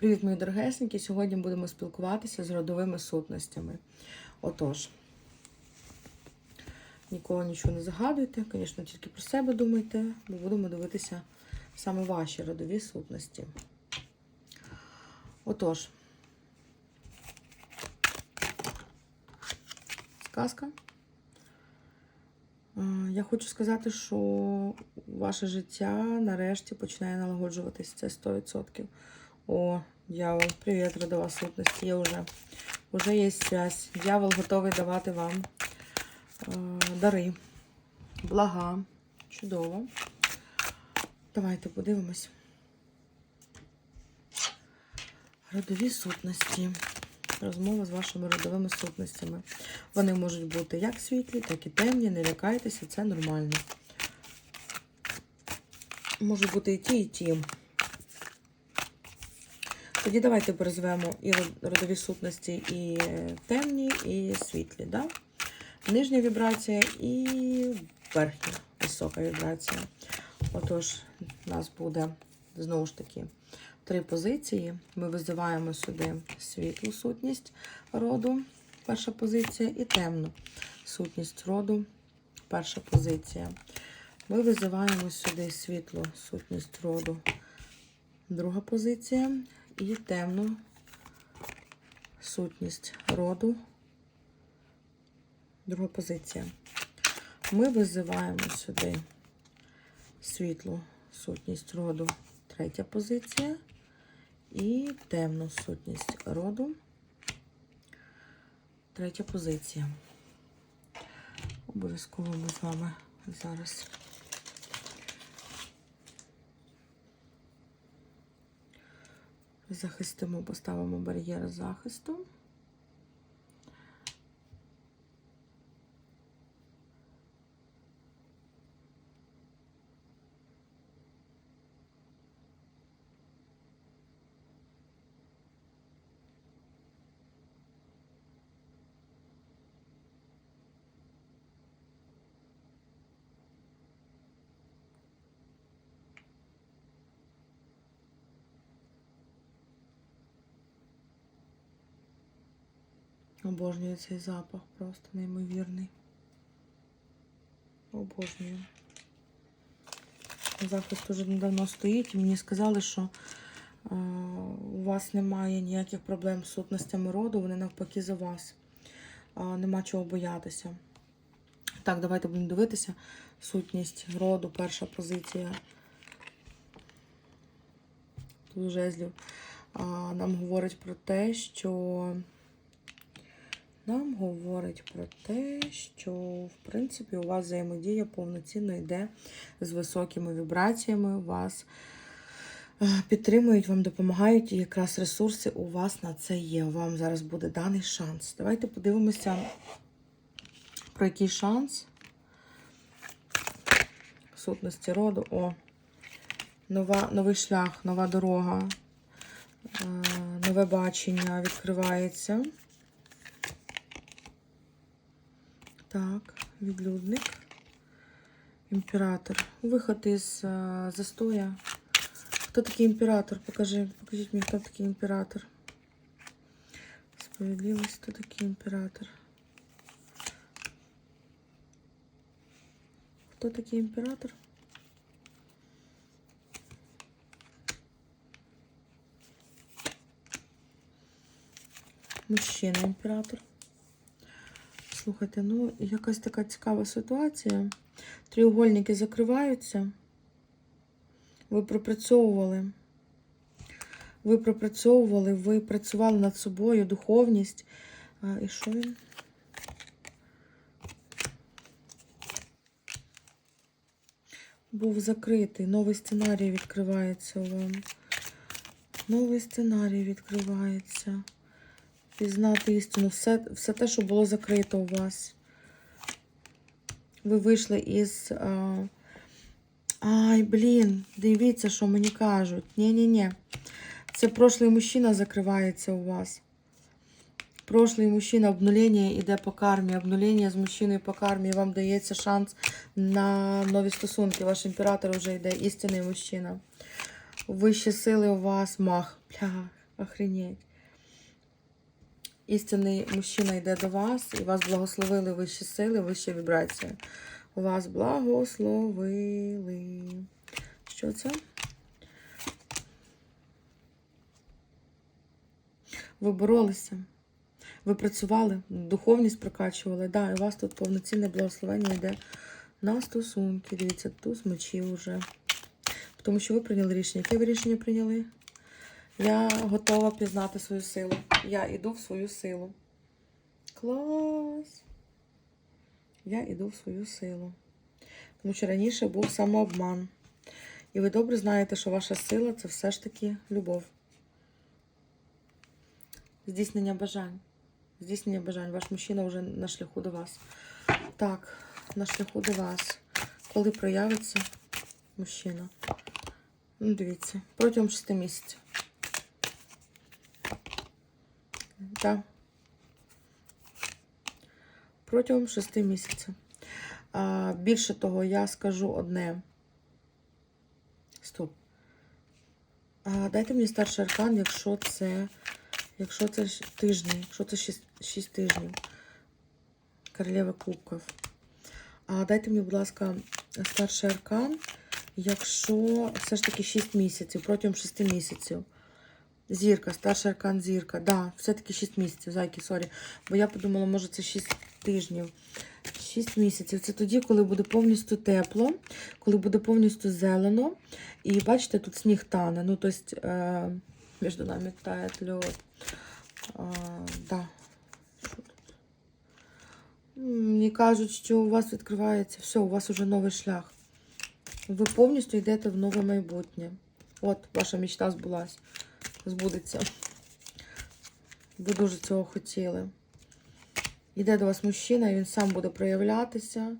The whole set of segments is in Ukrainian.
Привіт, мої дорогесенькі! Сьогодні будемо спілкуватися з родовими сутностями. Отож, нікого нічого не загадуйте, звісно, тільки про себе думайте, бо будемо дивитися саме ваші родові сутності. Отож, сказка. Е, Я хочу сказати, що ваше життя нарешті починає налагоджуватись. Це 100%. О, дьявол, привіт, родова сутність. Є вже. Уже є связь. Дьявол готовий давати вам е, дари, блага. Чудово. Давайте подивимось. Родові сутності. Розмова з вашими родовими сутностями. Вони можуть бути як світлі, так і темні. Не лякайтеся, це нормально. Можуть бути і ті, і ті. Тоді давайте призвемо і родові сутності, і темні, і світлі. Да? Нижня вібрація і верхня висока вібрація. Отож, у нас буде знову ж таки три позиції. Ми визиваємо сюди світлу сутність роду, перша позиція, і темну сутність роду, перша позиція. Ми визиваємо сюди світлу сутність роду, друга позиція, і темну сутність роду, друга позиція. Ми визиваємо сюди світлу сутність роду, третя позиція, і темну сутність роду, третя позиція. Обов'язково ми з вами зараз. Захистимо, поставимо бар'єр захисту. Обожнюю цей запах, просто неймовірний. Обожнюю. Захист уже недавно стоїть, і мені сказали, що е, у вас немає ніяких проблем з сутностями роду, вони навпаки за вас. Е, нема чого боятися. Так, давайте будемо дивитися. Сутність роду, перша позиція. Тут жезлів. Е, нам говорить про те, що нам говорить про те, що, в принципі, у вас взаємодія повноцінно йде з високими вібраціями, вас е, підтримують, вам допомагають, і якраз ресурси у вас на це є. Вам зараз буде даний шанс. Давайте подивимося, про який шанс сутності роду. О, нова, новий шлях, нова дорога, е, нове бачення відкривається. Так, відлюдник. Імператор. Виход із а, застоя. Хто такий імператор? Покажи, покажіть мені, хто такий імператор. Справедливість, хто такий імператор? Хто такий імператор? Мужчина імператор. Слухайте, ну якась така цікава ситуація. Тріугольники закриваються. Ви пропрацьовували. Ви пропрацьовували, ви працювали над собою, духовність. А, І що він? Був закритий. Новий сценарій відкривається вам. Новий сценарій відкривається пізнати істину, все, все те, що було закрито у вас. Ви вийшли із. А... Ай, блін, дивіться, що мені кажуть. Ні-ні-ні. Це прошлий мужчина закривається у вас. Прошлий мужчина, обнулення йде по кармі. Обнулення з мужчиною по кармі. Вам дається шанс на нові стосунки. Ваш імператор вже йде істинний мужчина. Вищі сили у вас мах. Бля. Охренеть. Істинний мужчина йде до вас, і вас благословили вищі сили, вища вібрація. Вас благословили. Що це? Ви боролися. Ви працювали, духовність прокачували. Да, і у вас тут повноцінне благословення йде на стосунки. Дивіться, туз мечів уже. Тому що ви прийняли рішення. Яке ви рішення прийняли? Я готова пізнати свою силу. Я йду в свою силу. Клас! Я йду в свою силу. Тому що раніше був самообман. І ви добре знаєте, що ваша сила це все ж таки любов. Здійснення бажань. Здійснення бажань. Ваш мужчина вже на шляху до вас. Так, на шляху до вас. Коли проявиться мужчина? Ну, дивіться, протягом 6 місяців. Так. Протягом 6 місяців. Більше того, я скажу одне. Стоп. Дайте мені старший аркан, якщо це. Якщо це тижні, якщо це 6, 6 тижнів. Королева кубків. А дайте мені, будь ласка, старший аркан, якщо все ж таки 6 місяців, протягом 6 місяців. Зірка, старший аркан зірка. Да, все-таки 6 місяців, зайки, сорі. Бо я подумала, може це 6 тижнів. 6 місяців. Це тоді, коли буде повністю тепло, коли буде повністю зелено. І бачите, тут сніг тане. Ну, тобто, е, між нами тає льод. А, да. Мені кажуть, що у вас відкривається все, у вас уже новий шлях. Ви повністю йдете в нове майбутнє. От, ваша мечта збулась. Збудеться. Ви дуже цього хотіли. Йде до вас мужчина, і він сам буде проявлятися,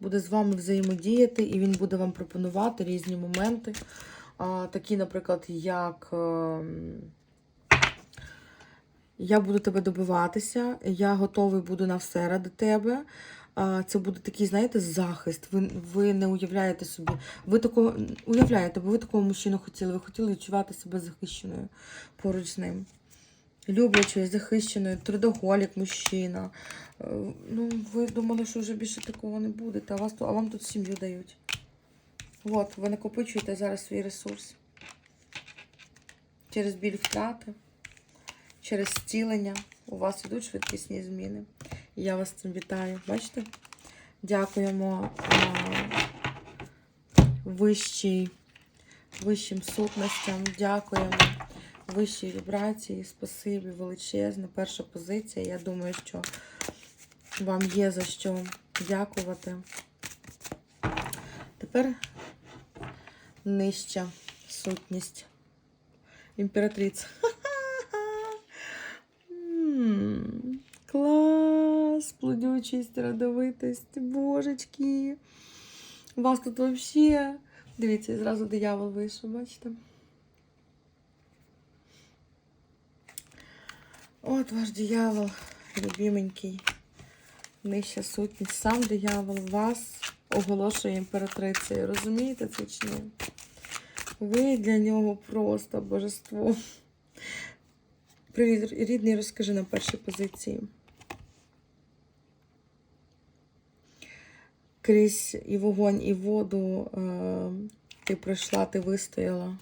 буде з вами взаємодіяти, і він буде вам пропонувати різні моменти. А, такі, наприклад, як ем, я буду тебе добиватися, я готовий буду на все ради тебе. Це буде такий, знаєте, захист. Ви, ви не уявляєте собі. Ви такого уявляєте, бо ви такого мужчину хотіли. Ви хотіли відчувати себе захищеною поруч з ним. Люблячою, захищеною, трудоголік мужчина. Е, Ну, ви думали, що вже більше такого не буде, а, вас, а вам тут сім'ю дають. От, ви накопичуєте зараз свій ресурс. Через біль втрати, через зцілення. У вас йдуть швидкісні зміни. Я вас цим вітаю. Бачите? Дякуємо вищій, вищим сутностям. Дякуємо вищій вібрації. Спасибі величезне. Перша позиція. Я думаю, що вам є за що дякувати. Тепер нижча сутність. Імператриця. М, Клас! Плодючість, родовитость. Божечки. У вас тут взагалі. Дивіться, зразу диявол вийшов, бачите? От ваш диявол, любименький. Нижча сутність. Сам диявол вас оголошує імператрицею. Розумієте це чи ні? Ви для нього просто божество. Привіт, рідний, розкажи на першій позиції. Крізь і вогонь, і воду е, ти пройшла, ти вистояла.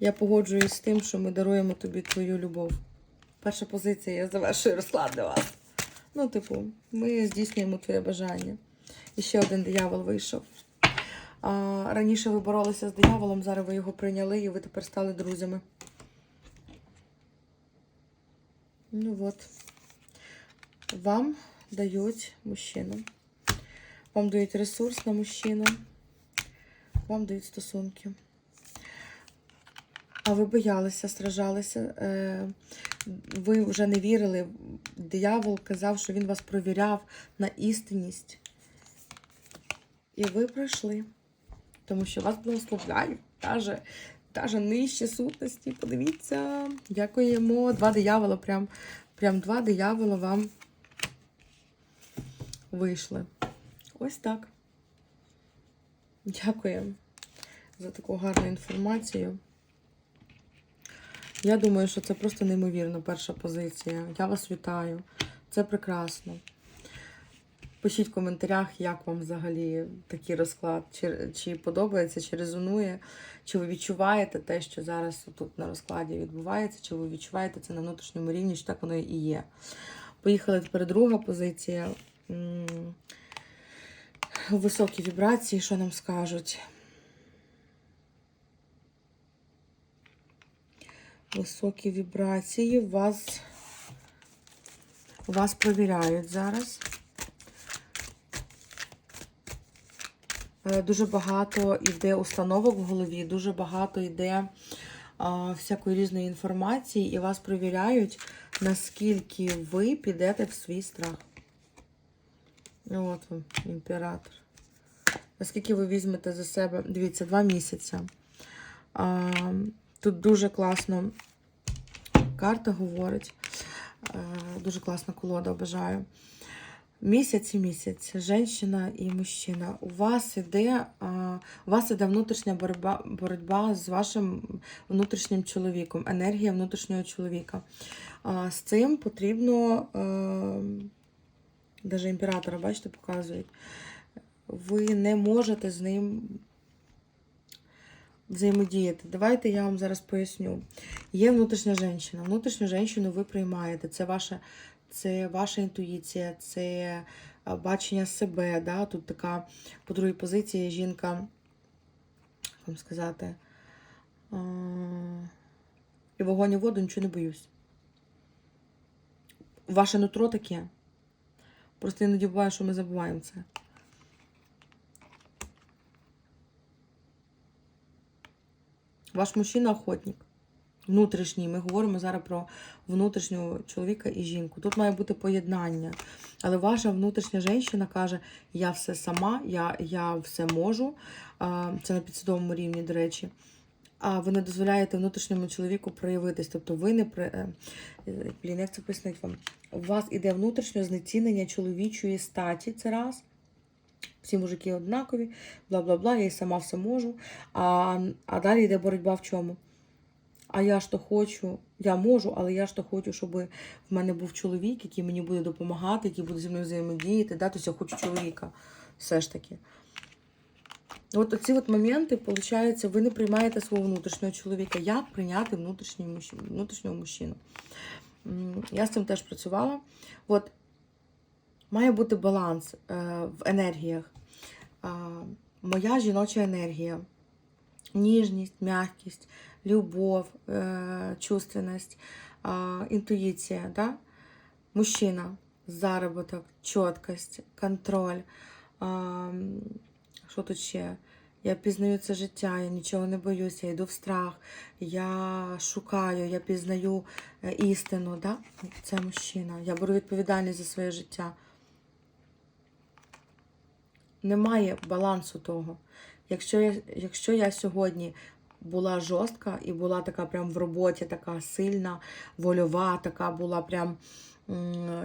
Я погоджуюсь з тим, що ми даруємо тобі твою любов. Перша позиція, я завершую розклад для вас. Ну, типу, ми здійснюємо твоє бажання. І ще один диявол вийшов. А, раніше ви боролися з дияволом, зараз ви його прийняли і ви тепер стали друзями. Ну от. Вам дають мужчину. Вам дають ресурс на мужчину. Вам дають стосунки. А ви боялися, стражалися. Е, ви вже не вірили. Диявол казав, що він вас провіряв на істинність. І ви пройшли. Тому що вас благословляють. Даже, даже нижче сутності. Подивіться. Дякуємо. Два диявола. Прям, прям два диявола вам вийшли. Ось так. Дякую за таку гарну інформацію. Я думаю, що це просто неймовірно перша позиція. Я вас вітаю. Це прекрасно. Пишіть в коментарях, як вам взагалі такий розклад, чи, чи подобається, чи резонує, чи ви відчуваєте те, що зараз тут на розкладі відбувається, чи ви відчуваєте це на внутрішньому рівні, що так воно і є. Поїхали тепер друга позиція. Високі вібрації, що нам скажуть? Високі вібрації вас, вас провіряють зараз. Е, Дуже багато йде установок в голові, дуже багато йде а, всякої різної інформації, і вас провіряють, наскільки ви підете в свій страх. От вам, імператор. Наскільки ви візьмете за себе, дивіться, два місяці. А, тут дуже класно карта говорить. Е, Дуже класна колода, бажаю. Місяць і місяць, жінка і мужчина. У вас іде, у вас іде внутрішня боротьба, боротьба з вашим внутрішнім чоловіком, енергія внутрішнього чоловіка. З цим потрібно, навіть імператора, бачите, показують. Ви не можете з ним взаємодіяти. Давайте я вам зараз поясню. Є внутрішня жінка. Внутрішню жінку ви приймаєте. Це ваша, це ваша інтуїція, це бачення себе. Да? Тут така по другій позиції жінка, як вам сказати, і вогонь і воду нічого не боюсь. Ваше нутро таке. Просто іноді буває, що ми забуваємо це. Ваш мужчина охотник. Внутрішній. Ми говоримо зараз про внутрішнього чоловіка і жінку. Тут має бути поєднання. Але ваша внутрішня жінка каже: я все сама, я, я все можу. Це на підсвідомому рівні, до речі. А ви не дозволяєте внутрішньому чоловіку проявитись. Тобто ви не при. е, е, Блін, як це пояснити вам? У вас іде внутрішнє знецінення чоловічої статі, це раз. Всі мужики однакові, бла бла бла, я і сама все можу. А, а далі йде боротьба в чому? А я ж то хочу, я можу, але я ж то хочу, щоб в мене був чоловік, який мені буде допомагати, який буде зі мною взаємодіяти. Да? Тобто я хочу чоловіка. Все ж таки. От оці от моменти, виходить, ви не приймаєте свого внутрішнього чоловіка. Як прийняти внутрішнього мужчину? Я з цим теж працювала. От має бути баланс е, в енергіях. Моя жіноча енергія, ніжність, м'якість, любов, е, чувственність, інтуїція. Да? Мужчина, заробіток, чіткость, контроль. Що тут ще? Я пізнаю це життя, я нічого не боюся, я йду в страх, я шукаю, я пізнаю е, істину. Да? Це мужчина. Я беру відповідальність за своє життя. Немає балансу того. Якщо я, якщо я сьогодні була жорстка і була така прям в роботі, така сильна, вольова, така була прям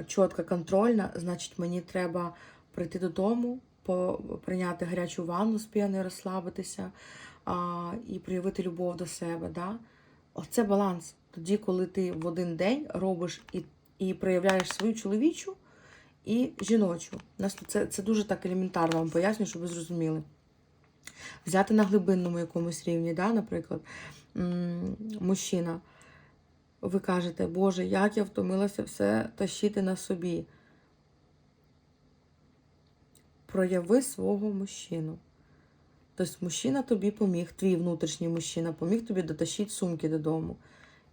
чітка контрольна, значить мені треба прийти додому, прийняти гарячу ванну з піною, розслабитися а, і проявити любов до себе. Да? Оце баланс. Тоді, коли ти в один день робиш і, і проявляєш свою чоловічу і жіночу. Це, це дуже так елементарно вам поясню, щоб ви зрозуміли. Взяти на глибинному якомусь рівні, да, наприклад, мужчина. Ви кажете, Боже, як я втомилася все тащити на собі. Прояви свого мужчину. Тобто мужчина тобі поміг, твій внутрішній мужчина поміг тобі дотащити сумки додому.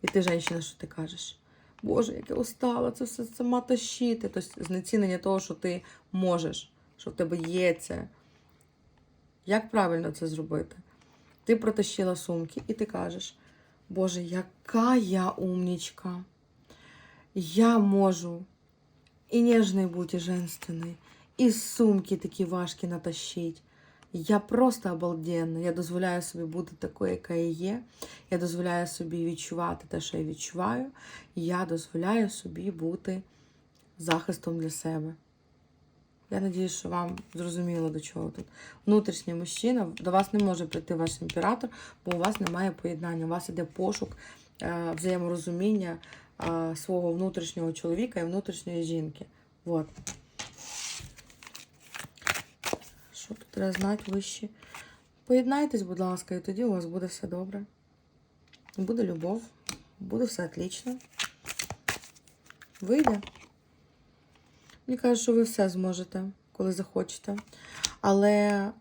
І ти, жінка, що ти кажеш? Боже, як я устала, це все сама тащити. Тобто знецінення того, що ти можеш, що в тебе є це. Як правильно це зробити? Ти протащила сумки і ти кажеш, Боже, яка я умнічка. Я можу і ніжний бути, і женственний, і сумки такі важкі натащить. Я просто обалденна. Я дозволяю собі бути такою, яка я є. Я дозволяю собі відчувати те, що я відчуваю. Я дозволяю собі бути захистом для себе. Я надіюсь, що вам зрозуміло, до чого тут. Внутрішній мужчина, до вас не може прийти ваш імператор, бо у вас немає поєднання. У вас іде пошук е, взаєморозуміння е, свого внутрішнього чоловіка і внутрішньої жінки. Вот. Що тут треба знати вищі? Поєднайтесь, будь ласка, і тоді у вас буде все добре. Буде любов, буде все отлично. Вийде. Мені кажуть, що ви все зможете, коли захочете. Але е,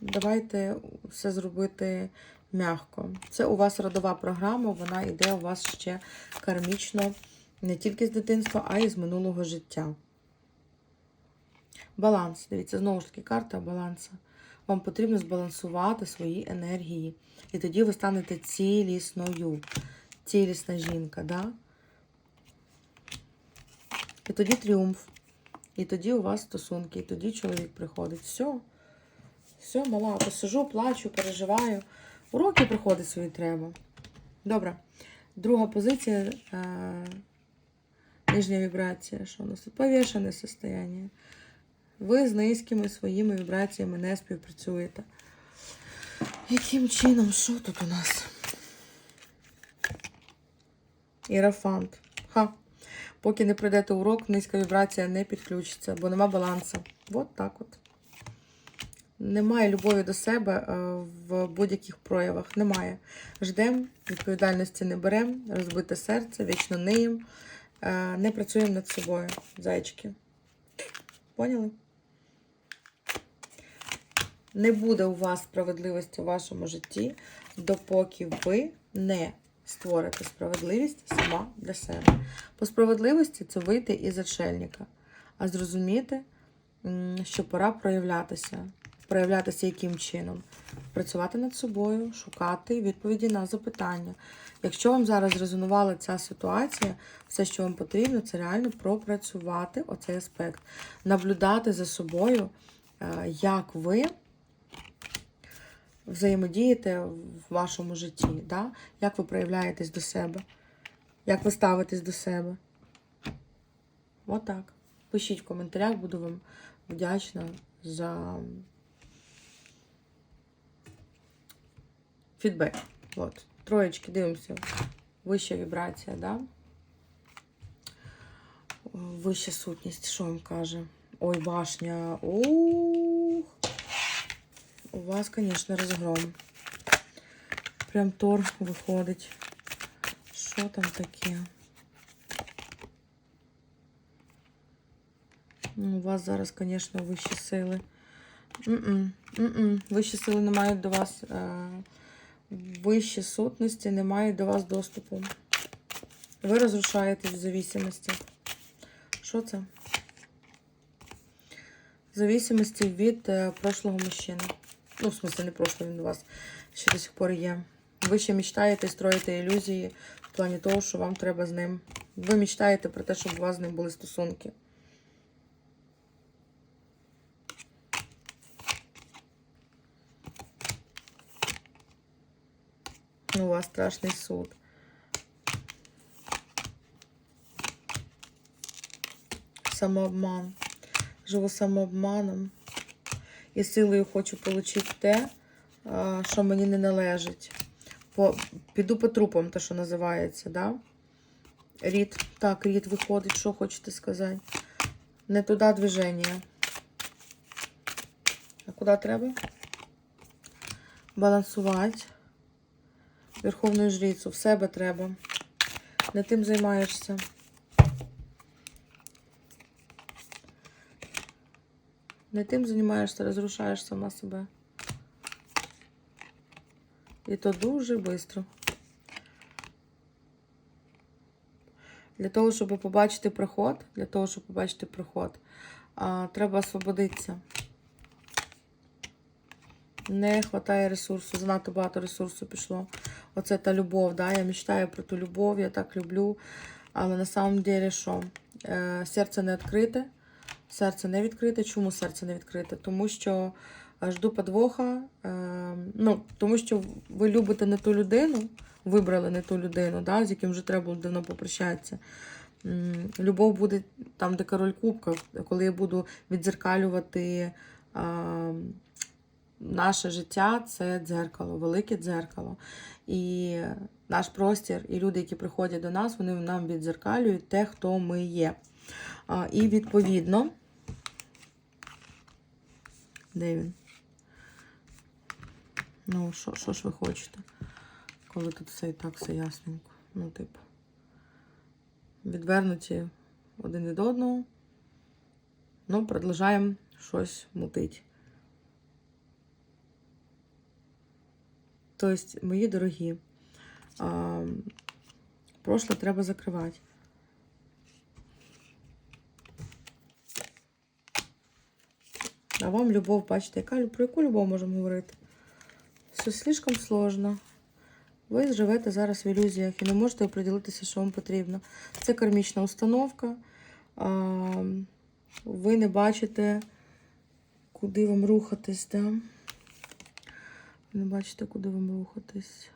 давайте все зробити м'яко. Це у вас родова програма, вона йде у вас ще кармічно не тільки з дитинства, а й з минулого життя. Баланс. Дивіться, знову ж таки, карта балансу. Вам потрібно збалансувати свої енергії. І тоді ви станете цілісною. Цілісна жінка, да? І тоді тріумф. І тоді у вас стосунки, і тоді чоловік приходить. Все. Все, мала, посижу, плачу, переживаю. Уроки приходять свої треба. Добре. Друга позиція. Е- нижня вібрація. Що у нас тут? Повішене состояние. Ви з низькими своїми вібраціями не співпрацюєте. Яким чином? Що тут у нас? Ірафант. Ха. Поки не пройдете урок, низька вібрація не підключиться, бо нема балансу. От так от. Немає любові до себе е, в будь-яких проявах. Немає. Ждемо, відповідальності не беремо, розбите серце, вічно ниємо. Е, Не працюємо над собою, зайчики. Поняли? Не буде у вас справедливості у вашому житті, допоки ви не створите справедливість сама для себе. По справедливості це вийти із отшельника, а зрозуміти, що пора проявлятися. Проявлятися яким чином? Працювати над собою, шукати відповіді на запитання. Якщо вам зараз резонувала ця ситуація, все, що вам потрібно, це реально пропрацювати оцей аспект, наблюдати за собою, е, як ви взаємодієте в вашому житті, да? як ви проявляєтесь до себе, як ви ставитесь до себе. Отак. Пишіть в коментарях, буду вам вдячна за фідбек. От. Троєчки, дивимося. Вища вібрація, да? Вища сутність, що вам каже? Ой, башня. Ух. У вас, звісно, розгром. Прям тор виходить. Що там таке? Ну, У вас зараз, звісно, вищі сили. М-м, м-м. Вищі сили не мають до вас. Вищі сутності не мають до вас доступу. Ви розрушаєтесь в зависимості. Що це? В зависимості від е, прошлого мужчини. Ну, в смысле, не прошлого, він у вас ще до сих пор є. Ви ще мечтаєте, строїте ілюзії в плані того, що вам треба з ним. Ви мечтаєте про те, щоб у вас з ним були стосунки. У вас страшний суд. Самообман. Живу самообманом. І силою хочу отримати те, що мені не належить. Піду по трупам, те, що називається, да? Рід. Так, рід виходить, що хочете сказати? Не туди движення. А куди треба? Балансувати. Верховну жрицю. В себе треба. Не тим займаєшся. Не тим займаєшся, розрушаєш сама себе. І то дуже швидко. Для того, щоб побачити приход, для того, щоб побачити приход, треба освободитися. Не вистачає ресурсу, занадто багато ресурсу пішло. Оце та любов, да? я мечтаю про ту любов, я так люблю. Але на самом деле що? Е, серце не відкрите. Серце не відкрите. Чому серце не відкрите? Тому що е, жду подвоха. Е, ну, тому що ви любите не ту людину, вибрали не ту людину, да, з яким вже треба було давно попрощатися. Любов буде там, де король кубка, коли я буду відзеркалювати а, наше життя, це дзеркало, велике дзеркало. І наш простір, і люди, які приходять до нас, вони нам відзеркалюють те, хто ми є. І відповідно, де він? Ну, що, що ж ви хочете? Коли тут все і так все ясненько. Ну, типу, відвернуті один від одного. Ну, продовжаємо щось мутить. Тобто, мої дорогі, а, прошле треба закривати. А вам любов, бачите, яка, про яку любов можемо говорити? Все слишком сложно. Ви живете зараз в ілюзіях і не можете оприділитися, що вам потрібно. Це кармічна установка. Ви не бачите, куди вам рухатись, да? Не бачите, куди вам рухатись.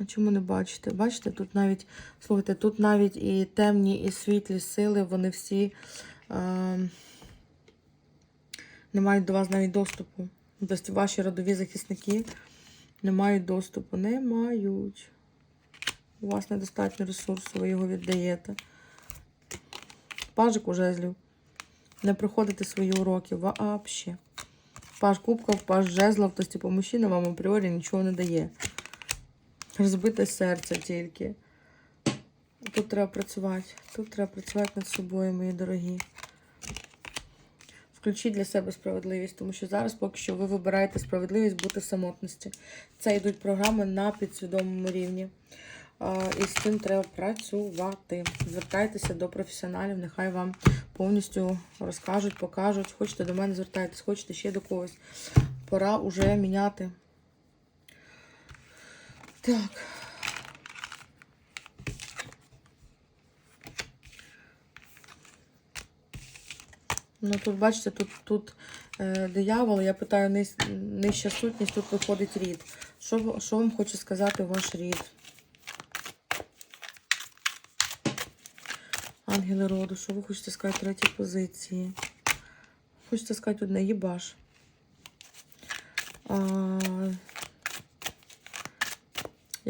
А чому не бачите? Бачите, тут навіть, слухайте, тут навіть і темні, і світлі сили, вони всі е, не мають до вас навіть доступу. Тобто ваші родові захисники не мають доступу. Не мають. У вас недостатньо ресурсу, ви його віддаєте. Пажик у жезлів. Не проходите свої уроки вообще. Паж кубков, паж жезлов, тобто, типу, мужчина вам апріорі нічого не дає. Розбите серце тільки. Тут треба працювати. Тут треба працювати над собою, мої дорогі. Включіть для себе справедливість, тому що зараз поки що ви вибираєте справедливість бути в самотності. Це йдуть програми на підсвідомому рівні. І з цим треба працювати. Звертайтеся до професіоналів, нехай вам повністю розкажуть, покажуть. Хочете до мене звертайтесь, хочете ще до когось. Пора уже міняти. Так. Ну тут, бачите, тут, тут е, диявол, я питаю ниж, нижча сутність, тут виходить рід. Що, що вам хоче сказати ваш рід? Ангели роду, що ви хочете сказати третій позиції? Хочете сказати одне, їбаш. А,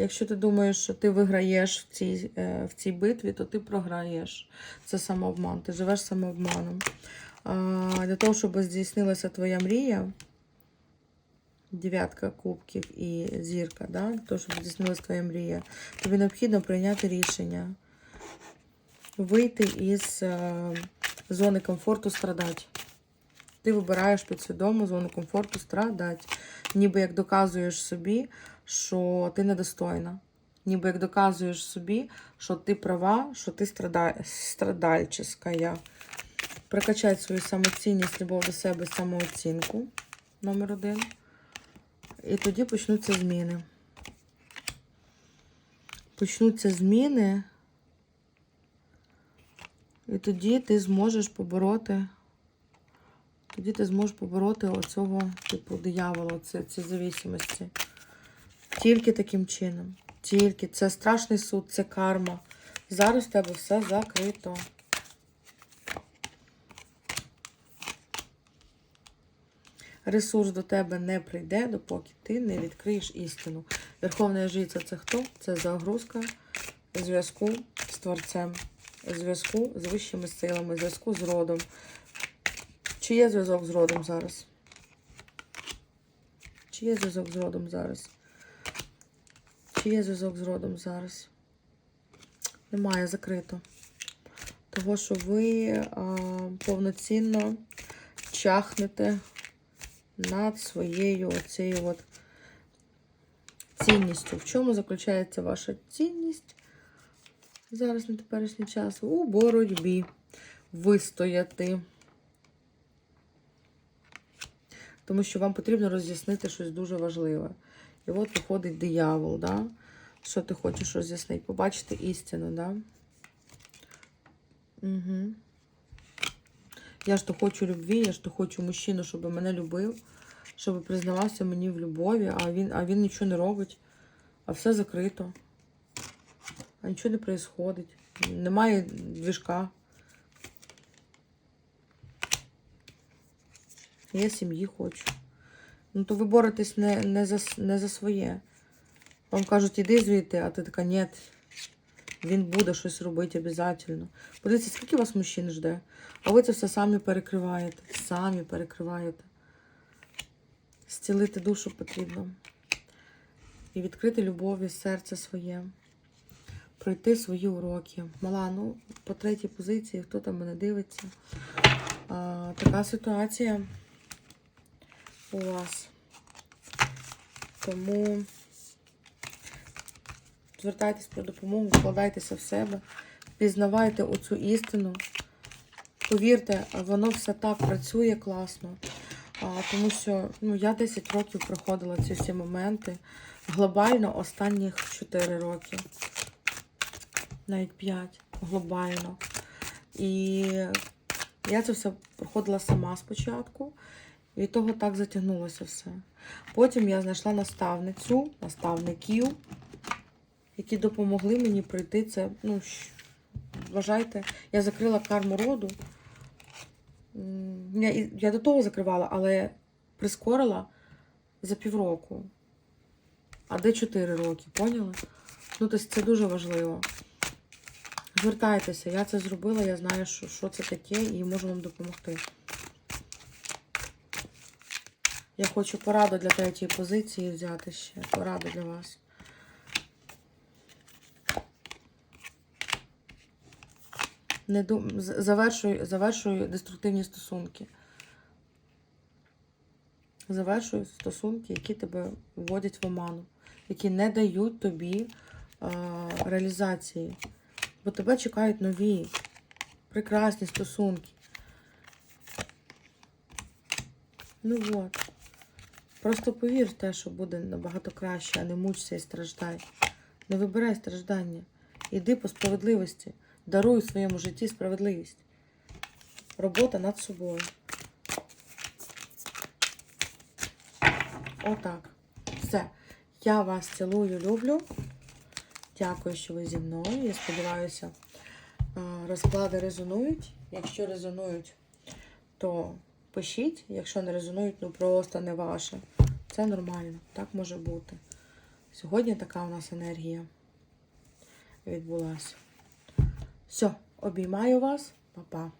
якщо ти думаєш, що ти виграєш в цій, е, в цій битві, то ти програєш. Це самообман. Ти живеш самообманом. А, для того, щоб здійснилася твоя мрія, дев'ятка кубків і зірка, да? для того, щоб здійснилася твоя мрія, тобі необхідно прийняти рішення, вийти із е, зони комфорту, страдати. Ти вибираєш підсвідому зону комфорту, страдати. Ніби як доказуєш собі, що ти недостойна. Ніби як доказуєш собі, що ти права, що ти страда... страдальческая. Прокачати свою самоцінність, любов до себе, самооцінку. Номер один. І тоді почнуться зміни. Почнуться зміни. І тоді ти зможеш побороти. Тоді ти зможеш побороти оцього, типу, диявола, це, ці зависимості. Тільки таким чином. Тільки. Це страшний суд, це карма. Зараз в тебе все закрито. Ресурс до тебе не прийде, допоки ти не відкриєш істину. Верховна жриця це хто? Це загрузка зв'язку з Творцем, зв'язку з вищими силами, зв'язку з родом. Чи є зв'язок з родом зараз? Чи є зв'язок з родом зараз? Чи є зв'язок з родом зараз? Немає, закрито. Того, що ви а, повноцінно чахнете над своєю оцією от цінністю. В чому заключається ваша цінність зараз на теперішній час? У боротьбі вистояти. Тому що вам потрібно роз'яснити щось дуже важливе. І от виходить диявол, да? Що ти хочеш роз'яснити? Побачити істину, да? Угу. Я ж то хочу любві, я ж то хочу мужчину, щоб мене любив, щоб признавався мені в любові, а він, а він нічого не робить, а все закрито. а нічого не відбувається. Немає двіжка. Я сім'ї хочу. Ну, то ви боретесь не, не, за, не за своє. Вам кажуть, іди звідти, а ти така, ні, він буде щось робити обов'язково. Подивіться, скільки вас мужчин жде, а ви це все самі перекриваєте. Самі перекриваєте. Зцілити душу потрібно. І відкрити любові серце своє. Пройти свої уроки. Мала, ну, по третій позиції, хто там мене дивиться. А, така ситуація у вас. Тому звертайтесь про допомогу, вкладайтеся в себе, пізнавайте оцю істину. Повірте, воно все так працює класно. Тому що ну, я 10 років проходила ці всі моменти. Глобально останніх 4 роки. Навіть 5 глобально. І я це все проходила сама спочатку. Від того так затягнулося все. Потім я знайшла наставницю, наставників, які допомогли мені пройти це. Ну, вважайте, я закрила карму роду. Я, я до того закривала, але прискорила за півроку. А де 4 роки, поняли? Ну, тобто це дуже важливо. Звертайтеся, я це зробила, я знаю, що, що це таке, і можу вам допомогти. Я хочу пораду для третьої позиції взяти ще. Пораду для вас. Не дум... завершую, завершую деструктивні стосунки. Завершую стосунки, які тебе вводять в оману, які не дають тобі е, реалізації. Бо тебе чекають нові, прекрасні стосунки. Ну от. Просто повір в те, що буде набагато краще, а не мучся і страждай. Не вибирай страждання. Іди по справедливості. Даруй своєму житті справедливість. Робота над собою. Отак. Все. Я вас цілую, люблю. Дякую, що ви зі мною. Я сподіваюся, розклади резонують. Якщо резонують, то пишіть. Якщо не резонують, ну просто не ваше. Це нормально, так може бути. Сьогодні така у нас енергія відбулася. Все, обіймаю вас, Па-па.